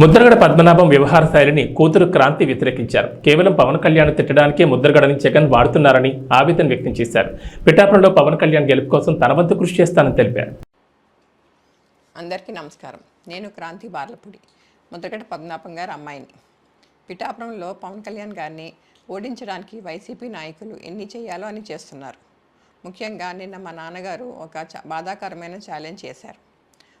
ముద్రగడ పద్మనాభం వ్యవహార శైలిని కూతురు క్రాంతి వ్యతిరేకించారు. కేవలం పవన్ కళ్యాణ్ తిట్టడానికే ముద్రగడని జగన్ వాడుతున్నారని ఆవేదన వ్యక్తం చేశారు. పిఠాపురంలో పవన్ కళ్యాణ్ గెలుపు కోసం తన వంతు కృషి చేస్తానని తెలిపారు. అందరికీ నమస్కారం. నేను క్రాంతి బార్లపూడి ముద్రగడ పద్మనాభం గారి అమ్మాయిని. పిఠాపురంలో పవన్ కళ్యాణ్ గారిని ఓడించడానికి వైసీపీ నాయకులు ఎన్ని చేయాలో అని చేస్తున్నారు. ముఖ్యంగా నిన్న మా నాన్నగారు ఒక బాధాకరమైన ఛాలెంజ్ చేశారు.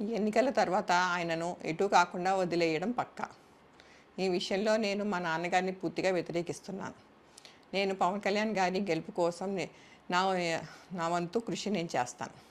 ఎన్నికల తర్వాత ఆయనను ఎటు కాకుండా వదిలేయడం పక్కా. ఈ విషయంలో నేను మా నాన్నగారిని పూర్తిగా వ్యతిరేకిస్తున్నాను. నేను పవన్ కళ్యాణ్ గారి గెలుపు కోసం నా నా వంతు కృషి నేను చేస్తాను.